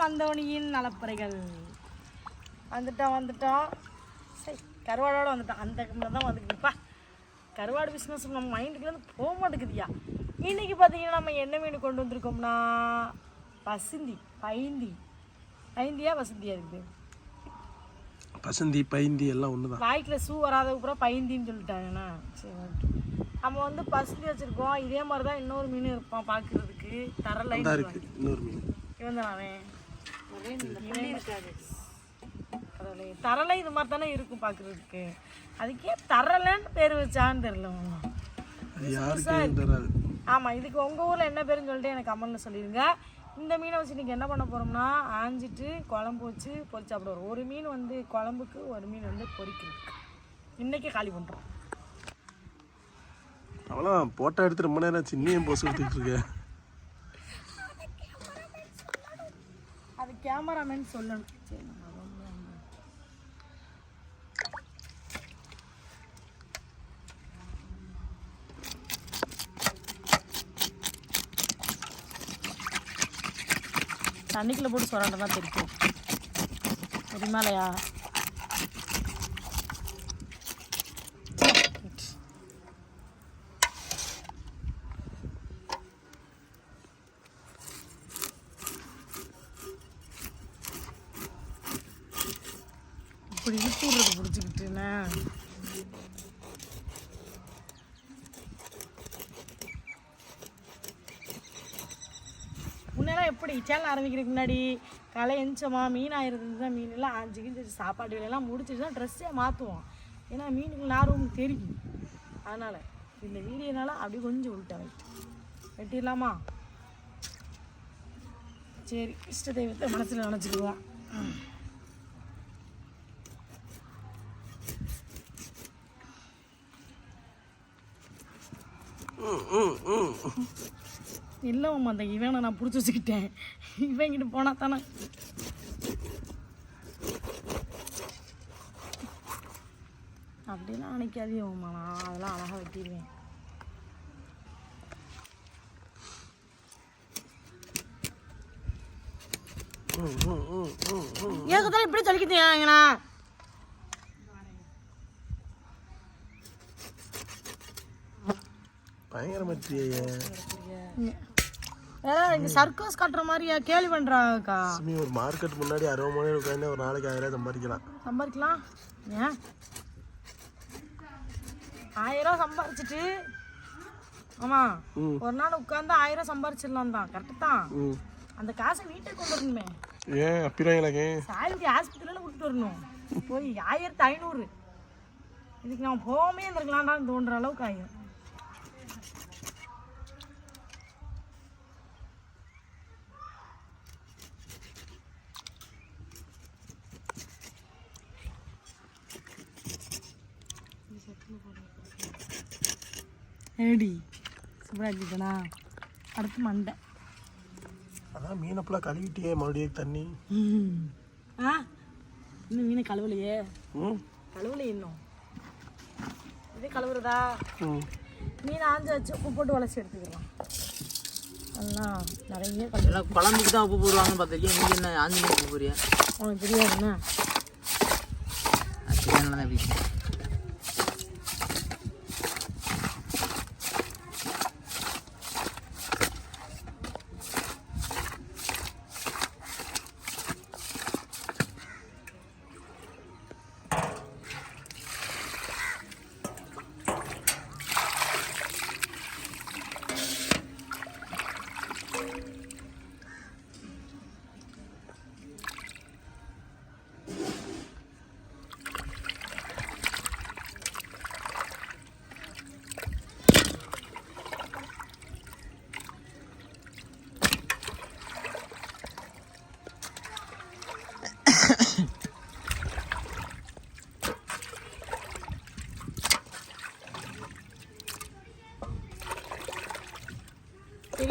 மந்தோனியின் நலப்பறைகள் வந்துட்டோம் வந்துட்டோம் சரி கருவாடோட வந்துட்டோம் அந்த கம்மில் தான் வந்துக்குதுப்பா கருவாடு பிஸ்னஸ் நம்ம மைண்டுக்குலேருந்து போக மாட்டேங்குதுயா இன்னைக்கு பார்த்தீங்கன்னா நம்ம என்ன மீன் கொண்டு வந்திருக்கோம்னா பசுந்தி பைந்தி. பைந்தியா பசுந்தியா இருக்குது பசந்தி பைந்தி எல்லாம் ஒன்று தான் வாய்க்கில் சூ வராத அப்புறம் பைந்தின்னு சொல்லிட்டாங்கண்ணா சரி ஓகே. நம்ம வந்து பசுந்தி வச்சுருக்கோம். இதே மாதிரி தான் இன்னொரு மீன் இருப்பான் பார்க்குறதுக்கு தரலை தான் இருக்கு. இன்னொரு மீன். இவன் தான் இருக்காது தரலை இது மாதிரி தானே இருக்கும் பார்க்குறதுக்கு. அதுக்கே தரலைன்னு பேர் வச்சான்னு தெரியல ஆமாம் இதுக்கு உங்கள் ஊரில் என்ன பேருன்னு சொல்லிட்டு எனக்கு கமெண்ட்டில் சொல்லிடுங்க இந்த மீனை வச்சு இன்றைக்கி என்ன பண்ண போகிறோம்னா ஆஞ்சிட்டு குழம்பு வச்சு பொரிச்சு சாப்பிடுவோம் ஒரு மீன் வந்து குழம்புக்கு ஒரு மீன் வந்து பொரிக்கிறதுக்கு. இன்றைக்கி காலி பண்ணுறோம் அவ்வளோ போட்டோ எடுத்து ரொம்ப நேரம் இன்னும் போஸ் எடுத்துக்கிட்டு இருக்க? கேமராமேன் சொல்லணும். சரி நான் போட்டு சொரண்டதான் தெரியும். தெரியுமாலையா இப்படி இழுத்து விடுறது பிடிச்சிக்கிட்டுண்ணே முன்னெல்லாம் எப்படி சேனல் ஆரம்பிக்கிறதுக்கு முன்னாடி களை எஞ்சமா மீன் ஆயிருந்தது தான் மீன் எல்லாம் கிஞ்சி சாப்பாடு வேலையெல்லாம் முடிச்சுட்டு தான் ட்ரெஸ்ஸே மாற்றுவோம் ஏன்னா மீனுக்கு நாரும் தெரியும். அதனால் இந்த வீடியோனால அப்படியே கொஞ்சம் உள்ட்டா வெயிட் வெட்டிடலாமா? சரி இஷ்ட தெய்வத்தை மனசில் நினச்சிக்குவோம். இல்லை மாமா அந்த இவனை நான் பிடிச்சி வச்சுக்கிட்டேன். இவங்கிட்ட போனா தானே. அப்படிலாம் அணைக்காதே மாமா நான் அதெல்லாம் அழகாக வெட்டிடுவேன். ஏகத்தாலும் இப்படி சொல்லிக்கிட்டீங்கண்ணா பயங்கரமாச்சியே. இங்க சர்க்கஸ் காட்டுற மாதிரியா? கேள்வி பண்றாங்கக்கா. சுமி ஒரு மார்க்கெட் முன்னாடி அறுபது மணி உட்காந்து ஒரு நாளைக்கு ஆயிரம் சம்பாதிக்கலாம். சம்பாதிக்கலாம்? ஏன்? ஆயிரம் சம்பாரிச்சிட்டு ஆமா. ஒரு நாள் உட்காந்து ஆயிரம் சம்பாரிச்சிடலாம் தான் கரெக்டு தான்? அந்த காசை வீட்டுக்கு கொண்டு வரணுமே. ஏன் அப்பிராங்களே சாயந்தி விட்டுட்டு வரணும். போய் ஆயிரத்தி ஐநூறு. இதுக்கு நான் போகாமே இருந்திருக்கலாம்டான்னு தோன்ற அளவுக்கு ஆயிரும். ஏடி சூப்பராகிட்டனா அடுத்து மண்டை. அதான் மீனை ஃபுல்லாக கழுவிட்டியே மறுபடியும் தண்ணி. ஆ? இன்னும் மீனை கழுவலையே? ம். கழுவலை இன்னும். இதே கழுவுறதா? ம். மீன் ஆஞ்சு வச்சு உப்பு போட்டு வளைச்சி எடுத்துக்கலாம். அதெல்லாம் நிறைய எல்லாம் குழம்புக்கு தான் உப்பு போடுவாங்கன்னு பார்த்துருக்கேன் நீங்கள் என்ன ஆஞ்சநேயர் உப்பு போறியா உனக்கு தெரியாதுண்ணா அது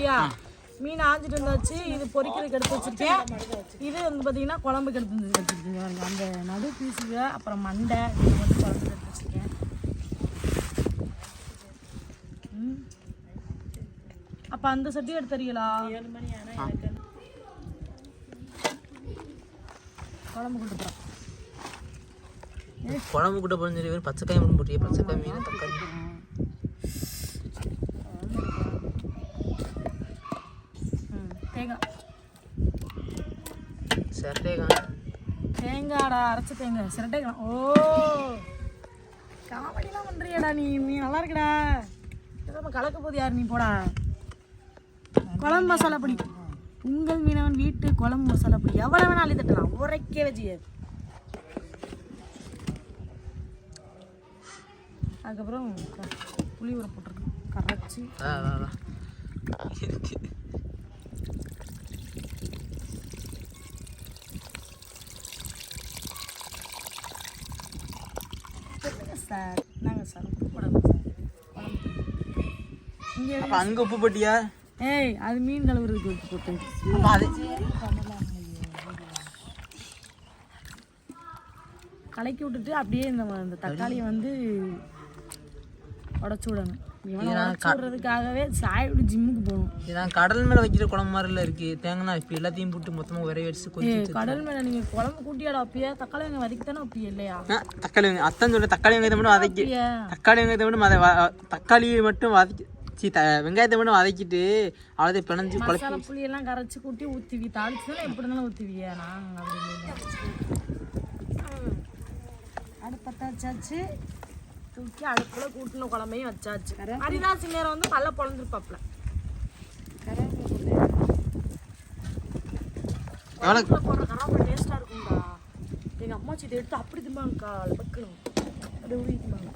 சரியா மீன் ஆஞ்சிட்டு வந்தாச்சு. இது பொரிக்கிறதுக்கு எடுத்து வச்சிருக்கேன். இது வந்து பார்த்தீங்கன்னா குழம்புக்கு எடுத்து வந்து வச்சிருக்கீங்க. பாருங்க அந்த நடு பீஸுங்க அப்புறம் மண்டை இது வந்து குழம்புக்கு எடுத்து வச்சிருக்கேன். அப்போ அந்த சட்டி எடுத்துறீங்களா குழம்பு கொடுத்துறோம் குழம்பு கூட வெறும் பச்சைக்காய் மட்டும் போட்டியே. பச்சைக்காய் மீன் தக்காளி. அரைச்ச தேங்காய் சிரட்டைக்கலாம் ஓ! காமெடிலாம் பண்ணுறியடா நீ. நீ நல்லா இருக்கடா நம்ம கலக்க போது யார்? நீ போடா. குழம்பு மசாலா பொடி. உங்கள் மீனவன் வீட்டு குழம்பு மசாலா பொடி. எவ்வளோ வேணாலும் அள்ளி தட்டலாம். உரைக்கே வச்சு அதுக்கப்புறம் புளி உரை போட்டிருக்கோம் கரைச்சி. சார். நாங்கள் சார் உப்பு போடாமல் சார். இங்கே அப்போ அங்கே உப்பு போட்டியா? ஏய் அது மீன் கழுவுறதுக்கு உப்பு போட்டு. அப்போ அது கலக்கி விட்டுட்டு அப்படியே இந்த இந்த தக்காளியை வந்து உடச்சி விடணும். விடுறதுக்காகவே சாயோட ஜிம்முக்கு போகணும். இது நான் கடல் மேலே வைக்கிற குழம்பு மாதிரில இருக்கு. தேங்காய் இப்போ எல்லாத்தையும் போட்டு மொத்தமாக ஒரே ஏய் கடல் மேலே நீங்கள் குழம்பு கூட்டியாடா வைப்பியா தக்காளி வெங்காயம் வதக்கி தானே வைப்பியா இல்லையா தக்காளி வெங்காயம். அத்தான் சொல்ல தக்காளி வெங்காயத்தை மட்டும் வதக்கி தக்காளி வெங்காயத்தை மட்டும் வ- தக்காளியை மட்டும் வதக்கி சீ த வெங்காயத்தை மட்டும் வதக்கிட்டு அவ்வளோதை பிணைஞ்சு குழப்பி மசாலா புளியெல்லாம் கரைச்சி கூட்டி ஊற்றுவி தாளிச்சு தானே எப்படி இருந்தாலும் ஊற்றுவியா நாங்கள் அப்படி இல்லை அடுப்பத்த வச்சாச்சு தூக்கி அடுப்பில் கூட்டின குழம்பையும் வச்சாச்சு. அரிதாசி நேரம் வந்து பல்ல பொழந்துருப்பாப்ல. போடுற கராப்பை டேஸ்ட்டாக இருக்கும்டா. எங்கள் அம்மா சீட்டை எடுத்து அப்படி திம்பாங்கக்கா வைக்கணும் அப்படியே உருவி திம்பாங்க.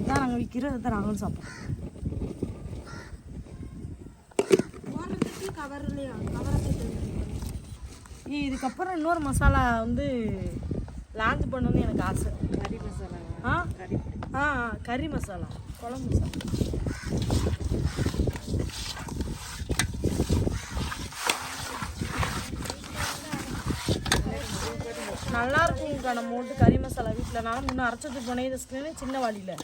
இதான் நாங்கள் விற்கிறது தான் நாங்களும் சாப்பிட்றோம் ஏய் இதுக்கப்புறம் இன்னொரு மசாலா வந்து லான்ச் பண்ணணும்னு எனக்கு ஆசை. ஆ ஆ ஆ, கறி மசாலா குழம்பு மசாலா. நல்லா இருக்கும்க்கா நம்ம போட்டு கறி மசாலா வீட்டில் நான் முன்ன அரைச்சது போனேன் இந்த ஸ்க்ரீனு சின்ன வாளியில்.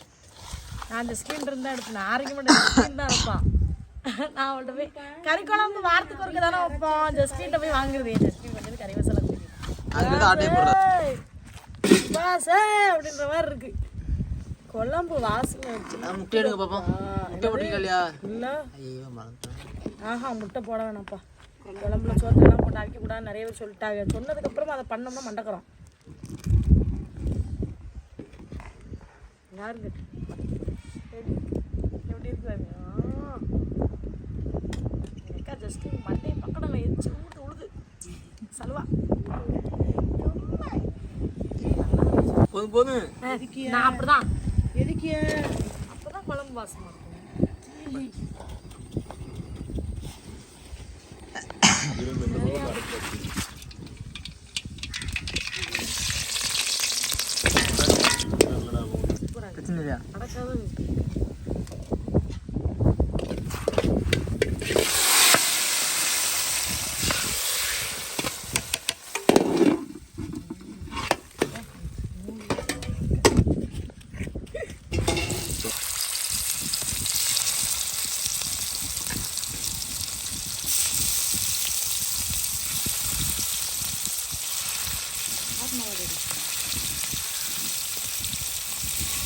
நான் அந்த ஸ்கிரீன் இருந்தால் எடுப்பேன் ஆரோக்கிய மட்டும் ஸ்க்ரீன் தான் இருப்பான் நான் அவள்கிட்ட போய் கறி குழம்பு வாரத்துக்கு ஒருக்க தானே வைப்போம்? ஜஸ்கிட்ட போய் வாங்குறது என் ஜஸ்கின் கொஞ்சம் கறி மசாலா பாசே அப்படின்ற மாதிரி இருக்கு. குழம்பு வாசனை நான் முட்டை எடுங்க பார்ப்போம் முட்டை போட்டீங்க இல்லையா? இல்லை ஐயோ மறந்துட்டேன். ஆஹா முட்டை போட வேணாம்ப்பா. குழம்புல சோத்தெல்லாம் போட்டு அரைக்க கூடாது நிறைய பேர் சொல்லிட்டாங்க. சொன்னதுக்கப்புறம் அதை பண்ணோம்னா மண்டக்கிறோம். யாருங்க. எப்படி இருக்கிறாங்க எனக்கா ஜஸ்ட் மண்டை பக்கத்தில் எரிச்சு ஊட்டு உழுது. சலுவா. போதும் போதும். நான் அப்படிதான். எதுக்கு அப்பதான் குழம்பு வாசமா இருக்கும். பிரச்சனை இல்லையா?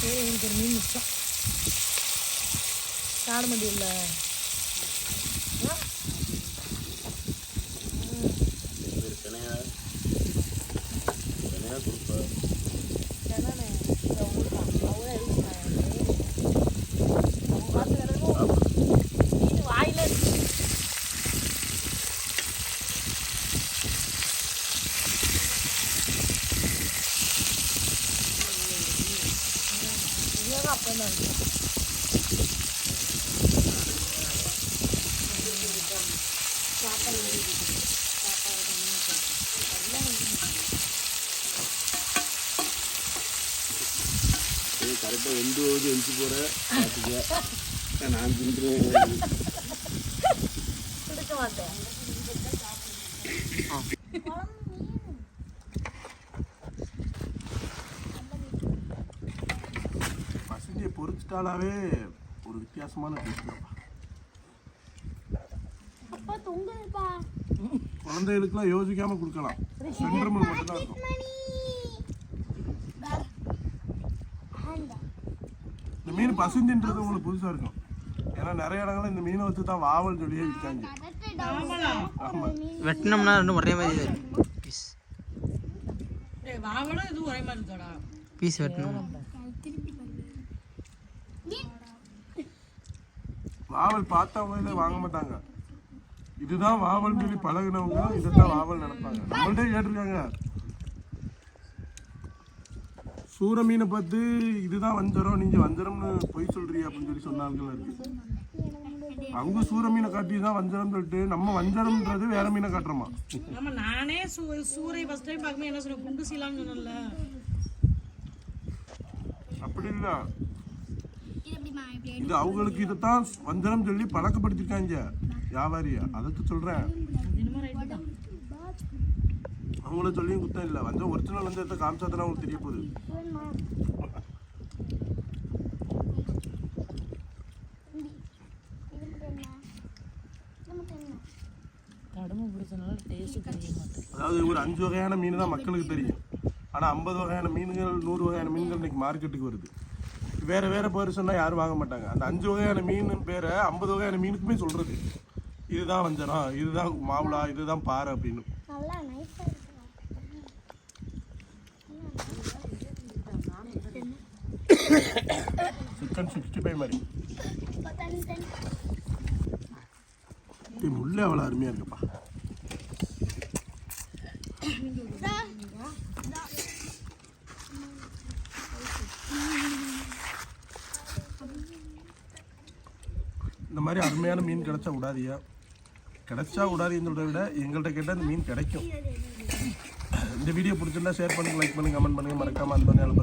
சரி எனக்கு ஒரு மீன் மிச்சம். காடமண்டியில் முடியல வாயில இருக்கு இதுதான் அப்போ தான் இருக்கு கரெக்டாக எந்த ஓதி எழுச்சி போகிற பார்த்துக்க நான் தின்றேன் கொடுக்க மாட்டேன் பசங்க பொறிச்சிட்டாலாவே ஒரு வித்தியாசமான டேஸ்ட் தொங்குதுப்பா குழந்தைகளுக்குலாம் யோசிக்காம கொடுக்கலாம். சென்டர் மீன் மட்டும் தான் இருக்கும் இந்த மீன் பசுந்தின்றது உங்களுக்கு புதுசா இருக்கும். ஏன்னா நிறைய இடங்கள்ல இந்த மீனை வச்சு தான் வாவல் சொல்லியே விற்காங்க. வெட்டினோம்னா ரெண்டும் ஒரே மாதிரி பீஸ். வாவலும் இது ஒரே மாதிரி பீஸ் வெட்டணும் வாவல் பார்த்தவங்க வாங்க மாட்டாங்க. இதுதான் வாவல் சொல்லி பழகுனவங்க இதைத்தான் வாவல் நினைப்பாங்க. நம்மள்ட்டே கேட்டிருக்காங்க. சூர மீனை பார்த்து இதுதான் வஞ்சரம் நீங்க வஞ்சரம்னு பொய் சொல்றீங்க அப்படின்னு சொல்லி சொன்ன ஆட்கள் இருக்கு. அவங்க சூர மீனை காட்டி தான் வஞ்சரம் சொல்லிட்டு நம்ம வஞ்சரம்ன்றது வேற மீனை காட்டுறோமா? ஆமா நானே சூரை ஃபர்ஸ்ட் டைம் பார்க்கும்போது என்ன சொன்னேன் குண்டு சீலான்னு அப்படி இல்ல. இது அவங்களுக்கு இதைத்தான் வஞ்சரம் சொல்லி பழக்கப்படுத்திருக்காங்க. வியாபாரியா? அதுக்கு சொல்றேன். அவங்கள சொல்லியும் குத்தம் இல்லை. வஞ்சம் ஒரிஜினல் வஞ்சத்தை காமிச்சா தானே அவங்களுக்கு தெரிய போகுது. அதாவது ஒரு அஞ்சு வகையான மீன் தான் மக்களுக்கு தெரியும். ஆனால் ஐம்பது வகையான மீன்கள் நூறு வகையான மீன்கள் இன்னைக்கு மார்க்கெட்டுக்கு வருது. வேறு வேறு பேர் சொன்னால் யாரும் வாங்க மாட்டாங்க. அந்த அஞ்சு வகையான மீன் பேரை ஐம்பது வகையான மீனுக்குமே சொல்கிறது இதுதான் வஞ்சரம் இதுதான் மாவுளா இதுதான் பாறை அப்படின்னு. சிக்கன் சிக்ஸ்டி ஃபைவ் மாதிரி. முள்ளே அவ்வளோ அருமையாக இருக்குப்பா. இந்த மாதிரி அருமையான மீன் கிடைச்சா விடாதீங்க. கிடைச்சா விடாதீங்கன்னு விட எங்கள்கிட்ட கேட்டால் இந்த மீன் கிடைக்கும். இந்த வீடியோ பிடிச்சிருந்தா ஷேர் பண்ணுங்கள் லைக் பண்ணுங்கள் கமெண்ட் பண்ணுங்க. மறக்காம அந்த நேரம்